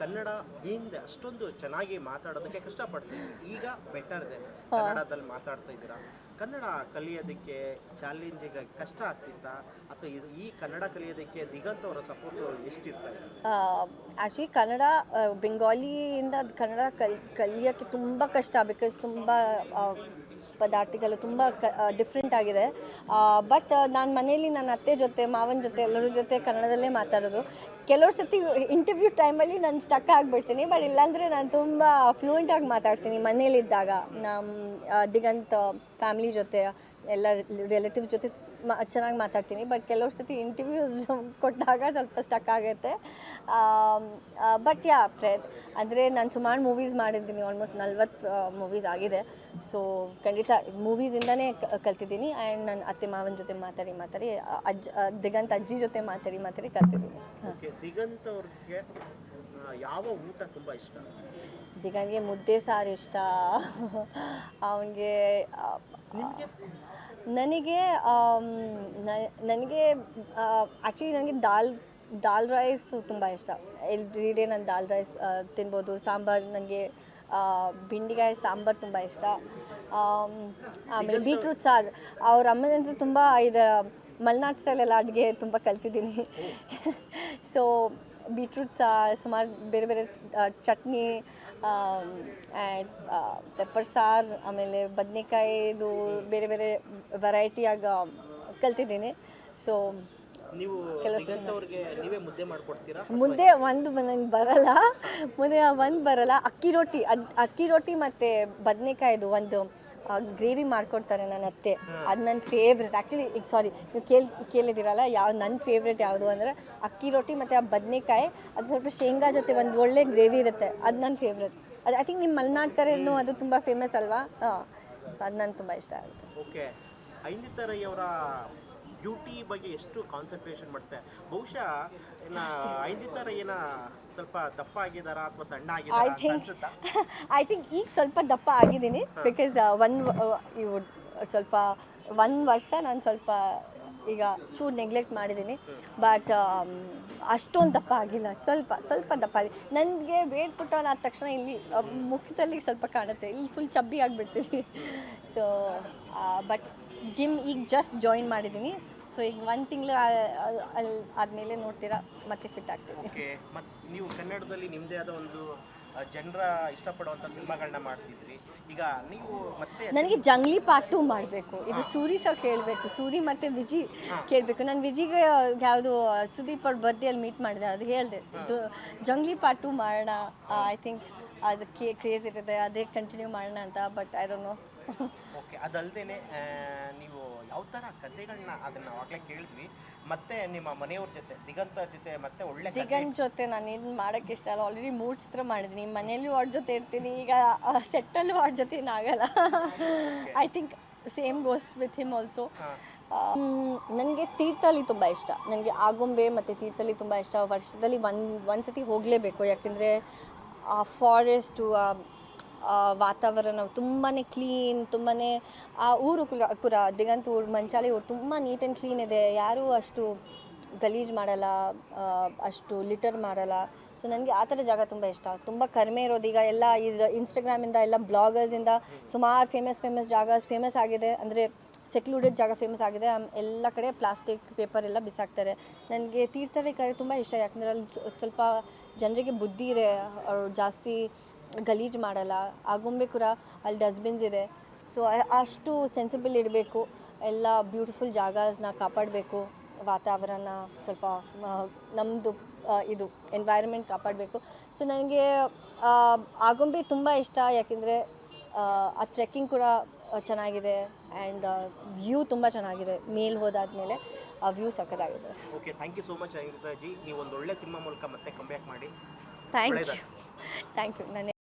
ಕನ್ನಡ ಹಿಂದೆ ಅಷ್ಟೊಂದು ಚೆನ್ನಾಗಿ ಮಾತಾಡೋದಕ್ಕೆ ಕಷ್ಟಪಡ್ತೀವಿ ಈಗ ಬೆಟರ್ ಇದೆ. ಕನ್ನಡದಲ್ಲಿ ಮಾತಾಡ್ತಾ ಇದ್ದೀರಾ? ಕನ್ನಡ ಕಲಿಯೋದಕ್ಕೆ ಚಾಲೆಂಜಿಂಗ್ ಕಷ್ಟ ಆಗ್ತಿತ್ತಾ? ಅಥವಾ ಈ ಕನ್ನಡ ಕಲಿಯೋದಕ್ಕೆ ದಿಗಂತ ಅವರ ಸಪೋರ್ಟ್ ಎಷ್ಟಿರ್ತಾರೆ ಆ್ಯಕ್ಚುಲಿ ಕನ್ನಡ ಬೆಂಗಾಲಿಯಿಂದ ಕನ್ನಡ ಕಲ್ ಕಲಿಯೋಕ್ಕೆ ತುಂಬ ಕಷ್ಟ. ಬಿಕಾಸ್ ತುಂಬ ಆ, ಪದಾರ್ಥಗಳು ತುಂಬ ಕ ಡಿಫ್ರೆಂಟ್ ಆಗಿದೆ. ಬಟ್ ನಾನು ಮನೇಲಿ ನನ್ನ ಅತ್ತೆ ಜೊತೆ ಮಾವನ ಜೊತೆ ಎಲ್ಲರ ಜೊತೆ ಕನ್ನಡದಲ್ಲೇ ಮಾತಾಡೋದು. ಕೆಲವ್ರ ಸತಿ ಇಂಟರ್ವ್ಯೂ ಟೈಮಲ್ಲಿ ನಾನು ಸ್ಟಕ್ ಆಗಿಬಿಡ್ತೀನಿ ಬಟ್ ಇಲ್ಲಾಂದರೆ ನಾನು ತುಂಬ ಫ್ಲೂಯೆಂಟಾಗಿ ಮಾತಾಡ್ತೀನಿ ಮನೇಲಿದ್ದಾಗ ನಮ್ಮ ದಿಗಂತ ಫ್ಯಾಮ್ಲಿ ಜೊತೆ ಎಲ್ಲ ರಿಲೇಟಿವ್ ಜೊತೆ ಚೆನ್ನಾಗಿ ಮಾತಾಡ್ತೀನಿ ಬಟ್ ಕೆಲವ್ರ ಸತಿ ಇಂಟರ್ವ್ಯೂಸ್ ಕೊಟ್ಟಾಗ ಸ್ವಲ್ಪ ಸ್ಟಕ್ ಆಗುತ್ತೆ. ಬಟ್ ಯಾ ಪ್ರೇ ಅಂದರೆ ನಾನು ಸುಮಾರು ಮೂವೀಸ್ ಮಾಡಿದ್ದೀನಿ ಆಲ್ಮೋಸ್ಟ್ ನಲ್ವತ್ತು ಮೂವೀಸ್ ಆಗಿದೆ. ಸೊ ಖಂಡಿತ ಮೂವೀಸಿಂದನೇ ಕಲ್ತಿದ್ದೀನಿ ಆ್ಯಂಡ್ ನನ್ನ ಅತ್ತೆ ಮಾವನ ಜೊತೆ ಮಾತಾಡಿ ಮಾತಾಡಿ ಅಜ್ಜ ದಿಗಂತ್ ಅಜ್ಜಿ ಜೊತೆ ಮಾತಾಡಿ ಮಾತಾಡಿ ಕಲ್ತಿದ್ದೀನಿ. ದಿಗಂತ್ ಅವ್ರಿಗೆ ಯಾವ ಊಟ ತುಂಬಾ ಇಷ್ಟ? ದಿಗಂತ್ಗೆ ಮುದ್ದೆ ಸಾರು ಇಷ್ಟ. ಅವನಿಗೆ ನನಗೆ ನನಗೆ ಆ್ಯಕ್ಚುಲಿ ನನಗೆ ದಾಲ್ ದಾಲ್ ರೈಸ್ ತುಂಬ ಇಷ್ಟ. ಎವ್ರಿ ಡೇ ನಾನು ದಾಲ್ ರೈಸ್ ತಿನ್ಬೋದು. ಸಾಂಬಾರು ನನಗೆ ಬೆಂಡಿಕಾಯಿ ಸಾಂಬಾರು ತುಂಬ ಇಷ್ಟ. ಆಮ್, ಆಮೇಲೆ ಬೀಟ್ರೂಟ್ ಸಾರು ಅವ್ರ ಅಮ್ಮನಂತೂ ತುಂಬ ಇದು ಮಲೆನಾಡು ಸ್ಟೈಲೆಲ್ಲ ಅಡುಗೆ ತುಂಬ ಕಲ್ತಿದ್ದೀನಿ. ಸೊ ಬೀಟ್ರೂಟ್ ಸಾ ಸುಮಾರು ಬೇರೆ ಬೇರೆ ಚಟ್ನಿ ಆ್ಯಂಡ್ ಪೆಪ್ಪರ್ ಸಾರು ಆಮೇಲೆ ಬದನೆಕಾಯಿದು ಬೇರೆ ಬೇರೆ ವೆರೈಟಿಯಾಗ ಕಲ್ತಿದ್ದೀನಿ. ಸೊ ನೀವು ಮುದ್ದೆ ಮಾಡ್ಕೊಡ್ತೀರಾ ಮುದ್ದೆ ಒಂದು ನಂಗೆ ಬರಲ್ಲ. ಮುದ್ದೆ ಒಂದು ಬರಲ್ಲ. ಅಕ್ಕಿ ರೊಟ್ಟಿ ಅದು ಅಕ್ಕಿ ರೊಟ್ಟಿ ಮತ್ತೆ ಬದನೆಕಾಯ್ದು ಒಂದು ಗ್ರೇವಿ ಮಾಡ್ಕೊಡ್ತಾರೆ ನನ್ನ ಅತ್ತೆ. ಅದು ನನ್ನ ಫೇವ್ರೆಟ್ ಆ್ಯಕ್ಚುಲಿ ಈಗ ಸಾರಿ ನೀವು ಕೇಳಿ ಕೇಳಿದಿರಲ್ಲ ಯಾವ ನನ್ನ ಫೇವ್ರೆಟ್ ಯಾವುದು ಅಂದರೆ ಅಕ್ಕಿ ರೊಟ್ಟಿ ಮತ್ತು ಆ ಬದನೆಕಾಯಿ ಅದು ಸ್ವಲ್ಪ ಶೇಂಗಾ ಜೊತೆ ಒಂದು ಒಳ್ಳೆ ಗ್ರೇವಿ ಇರುತ್ತೆ. ಅದು ನನ್ನ ಫೇವ್ರೆಟ್ ಅದು ಐ ಥಿಂಕ್ ನಿಮ್ಮ ಮಲೆನಾಡ್ ಕರೆನೂ ಅದು ತುಂಬ ಫೇಮಸ್ ಅಲ್ವಾ? ಹಾಂ. ಅದು ನನ್ನ ತುಂಬ ಇಷ್ಟ ಆಗುತ್ತೆ. ಓಕೆ ಐಂದಿತರ ಅವರ ಬ್ಯೂಟಿ ಬಗ್ಗೆ ಎಷ್ಟು ಕಾನ್ಸಂಟ್ರೇಷನ್ ಮಾಡ್ತಾರೆ ಬಹುಶಃ ಏನ ಐಂದಿತರ ಏನ ಸ್ವಲ್ಪ ದಪ್ಪ ಆಗಿದಾರಾ ಅಥವಾ ಸಣ್ಣ ಐ ಆಗಿದಾರಾ ಅಂತ ಥಿಂಕ್ ಅನ್ಸುತ್ತಾ? ಐ ಥಿಂಕ್ ಈಗ ಸ್ವಲ್ಪ ದಪ್ಪ ಆಗಿದ್ದೀನಿ ಬಿಕಾಸ್ ಒನ್ ಇವು ಸ್ವಲ್ಪ ಒಂದು ವರ್ಷ ನಾನು ಸ್ವಲ್ಪ ಈಗ ಚೂರು ನೆಗ್ಲೆಕ್ಟ್ ಮಾಡಿದ್ದೀನಿ ಬಟ್ ಅಷ್ಟೊಂದು ದಪ್ಪ ಆಗಿಲ್ಲ. ಸ್ವಲ್ಪ ಸ್ವಲ್ಪ ದಪ್ಪ ಆಗಿ, ನನಗೆ ವೇಟ್ ಪುಟ್ಟವನ್ನ ಆದ ತಕ್ಷಣ ಇಲ್ಲಿ ಮುಖದಲ್ಲಿ ಸ್ವಲ್ಪ ಕಾಣುತ್ತೆ. ಇಲ್ಲಿ ಫುಲ್ ಚಬ್ಬಿ ಆಗಿಬಿಡ್ತೀನಿ. ಸೊ ಬಟ್ ಜಿಮ್ ಈಗ ಜಸ್ಟ್ ಜಾಯಿನ್ ಮಾಡಿದ್ದೀನಿ ಸೊ ಈಗ ಒಂದು ತಿಂಗಳು ಅಲ್ಲಿ ಆದಮೇಲೆ ನೋಡ್ತೀರಾ, ಮತ್ತೆ ಫಿಟ್ ಆಗ್ತೀನಿ. ನೀವು ಕನ್ನಡದಲ್ಲಿ ನಿಮ್ಮದೇ ಆದ ಒಂದು ಜನರ ಇಷ್ಟಪಡುವಂತ ಸಿನಿಮಾಗಳನ್ನ ಮಾಡ್ತಿದ್ರಿ. ಈಗ ನೀವು ಮತ್ತೆ ನನಗೆ ಜಂಗ್ಲಿ ಪಾರ್ಟ್ ಟು ಮಾಡಬೇಕು. ಇದು ಸೂರಿ ಸಹ ಕೇಳಬೇಕು ಸೂರಿ ಮತ್ತೆ ವಿಜಿ ಕೇಳಬೇಕು. ನಾನು ವಿಜಿಗೆ ಯಾವುದು ಸುದೀಪ್ ಅವ್ರ ಬರ್ತ್ಡೇಯಲ್ಲಿ ಮೀಟ್ ಮಾಡಿದೆ. ಅದು ಹೇಳಿದೆ. ಜಂಗ್ಲಿ ಪಾರ್ಟ್ ಟು ಮಾಡೋಣ. ಐ ಥಿಂಕ್ ಅದಕ್ಕೆ ಕ್ರೇಜ್ ಇರುತ್ತೆ. ಅದೇ ಕಂಟಿನ್ಯೂ ಮಾಡೋಣ ಅಂತ. But I don't know okay ಅದಲ್ದೇನೆ ನೀವು ಯಾವ ಥರ ಕಥೆಗಳನ್ನ ಅದನ್ನ ಆಗ್ಲೇ ಕೇಳಿದ್ವಿ. ಮತ್ತೆ ನಿಮ್ಮ ಮನೆಯವ್ರ ಜೊತೆ ದಿಗಂತ ಜೊತೆ ಮತ್ತೆ ಒಳ್ಳೆ ದಿಗಂತ ಜೊತೆ ನಾನು ಏನು ಮಾಡಕ್ಕೆ ಇಷ್ಟ ಅಲ್ಲ ಆಲ್ರೆಡಿ ಮೂರು ಚಿತ್ರ ಮಾಡಿದ್ದೀನಿ ಮನೆಯಲ್ಲೂ ಅವ್ರ ಜೊತೆ ಇರ್ತೀನಿ. ಈಗ ಸೆಟ್ಟಲ್ಲೂ ಅವ್ರ ಜೊತೆ ಏನಾಗಲ್ಲ I think same goes with him also ನನಗೆ ತೀರ್ಥಹಳ್ಳಿ ತುಂಬ ಇಷ್ಟ. ನನಗೆ ಆಗುಂಬೆ ಮತ್ತು ತೀರ್ಥಹಳ್ಳಿ ತುಂಬ ಇಷ್ಟ. ವರ್ಷದಲ್ಲಿ ಒಂದು ಒಂದು ಸತಿ ಹೋಗಲೇಬೇಕು. ಯಾಕೆಂದರೆ ಆ ಫಾರೆಸ್ಟು ವಾತಾವರಣ ತುಂಬಾ ಕ್ಲೀನ್ ತುಂಬಾ ಆ, ಊರು ಕೂಡ ಕೂಡ ದಿಗಂತ ಊರು ಮಂಚಾಲಿ ಊರು ತುಂಬ ನೀಟ್ ಆ್ಯಂಡ್ ಕ್ಲೀನ್ ಇದೆ. ಯಾರೂ ಅಷ್ಟು ಗಲೀಜು ಮಾಡಲ್ಲ ಅಷ್ಟು ಲಿಟರ್ ಮಾಡಲ್ಲ. ಸೊ ನನಗೆ ಆ ಥರ ಜಾಗ ತುಂಬ ಇಷ್ಟ. ತುಂಬ ಕಡಿಮೆ ಇರೋದು. ಈಗ ಎಲ್ಲ ಇದು ಇನ್ಸ್ಟಾಗ್ರಾಮಿಂದ ಎಲ್ಲ ಬ್ಲಾಗರ್ಸಿಂದ ಸುಮಾರು ಫೇಮಸ್ ಫೇಮಸ್ ಜಾಗಸ್ ಫೇಮಸ್ ಆಗಿದೆ. ಅಂದರೆ ಸೆಕ್ಲೂಡೆಡ್ ಜಾಗ ಫೇಮಸ್ ಆಗಿದೆ. ಎಲ್ಲ ಕಡೆ ಪ್ಲಾಸ್ಟಿಕ್ ಪೇಪರ್ ಎಲ್ಲ ಬಿಸಾಕ್ತಾರೆ. ನನಗೆ ತೀರ್ಥಹಳ್ಳಿ ಕಡೆ ತುಂಬ ಇಷ್ಟ. ಯಾಕಂದರೆ ಅಲ್ಲಿ ಸ್ವಲ್ಪ ಜನರಿಗೆ ಬುದ್ಧಿ ಇದೆ. ಅವರು ಜಾಸ್ತಿ ಗಲೀಜು ಮಾಡಲ್ಲ. ಆಗುಂಬೆ ಕೂಡ ಅಲ್ಲಿ ಡಸ್ಟ್ಬಿನ್ಸ್ ಇದೆ. ಸೊ ಅಷ್ಟು ಸೆನ್ಸಿಬಲ್ ಇಡಬೇಕು. ಎಲ್ಲ ಬ್ಯೂಟಿಫುಲ್ ಜಾಗಸ್ನ ಕಾಪಾಡಬೇಕು. ವಾತಾವರಣ ಸ್ವಲ್ಪ ನಮ್ಮದು ಇದು ಎನ್ವೈರನ್ಮೆಂಟ್ ಕಾಪಾಡಬೇಕು. ಸೊ ನನಗೆ ಆಗುಂಬೆ ತುಂಬ ಇಷ್ಟ. ಯಾಕೆಂದರೆ ಆ ಟ್ರೆಕ್ಕಿಂಗ್ ಕೂಡ ಚೆನ್ನಾಗಿದೆ. ಆ್ಯಂಡ್ ವ್ಯೂ ತುಂಬ ಚೆನ್ನಾಗಿದೆ. ಮೇಲ್ ಹೋದಾದ್ಮೇಲೆ ಆ view ಸಕ್ಕದಾಗಿದೆ okay thank you so much ji ನೀವು ಒಂದು ಒಳ್ಳೆ ಸಿನಿಮಾ ಮೂಲಕ ಮತ್ತೆ ಕಂಬ್ಯಾಕ್ ಮಾಡಿ. ಥ್ಯಾಂಕ್ ಯು ಥ್ಯಾಂಕ್ ಯು ನನ್ನ